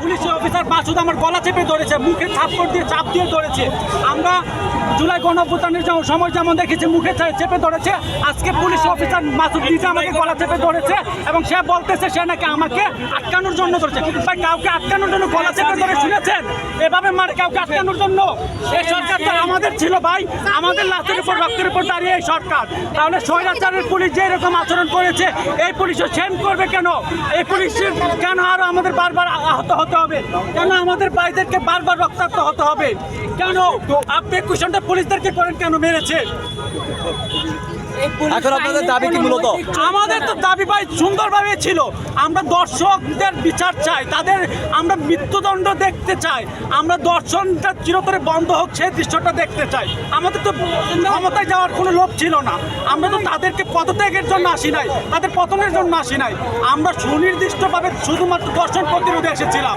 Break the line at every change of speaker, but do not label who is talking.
Police officer Masud আমার গলা চেপে ধরেছে, মুখে থাপ্পড় দিয়ে, চাপ দিয়ে ধরেছে। আমরা জুলাই গণঅভ্যুত্থানের যেমন সময় যেমন দেখেছি, মুখে চেপে ধরেছে। আজকে পুলিশ অফিসার মাসুদ নিজে আমাকে গলা চেপে ধরেছে এবং সে বলতেছে সে নাকি আমাকে আটকানোর জন্য ধরেছে। ভাই, কাউকে আটকানোর জন্য গলা চেপে ধরে শুনেছেন? এভাবে মারে কাউকে আটকানোর জন্য? এই সরকার তো আমাদের ছিল, ভাই। আমাদের লাশের উপর, রক্তের উপর দাঁড়িয়ে এই সরকার। তাহলে স্বৈরাচারের পুলিশ যে এরকম আচরণ করেছে, এই পুলিশও সেম করবে কেন? এই পুলিশের কেন আরও আমাদের বারবার আহত হতে হবে। কেন আমাদের ভাইদেরকে বারবার রক্তাক্ত হতে হবে? কেন? আপনি কুশনটা পুলিশদেরকে করেন কেন? মেরেছে।
এখন আপনাদের দাবি কি মূলত?
আমাদের তো দাবি ভাই সুন্দরভাবে ছিল। আমরা দর্শকদের বিচার চাই। তাদের আমরা মৃত্যুদণ্ড দেখতে চাই। আমরা দর্শনটা চিরতরে বন্ধ হোক সেই দৃশ্যটা দেখতে চাই। আমাদের তো ক্ষমতায় যাওয়ার কোনো লোভ ছিল না। আমরা তো তাদেরকে পদত্যাগের জন্য আসি নাই। তাদের পতনের জন্য আসি নাই। আমরা সুনির্দিষ্টভাবে শুধুমাত্র দর্শন প্রতিরোধে এসেছিলাম।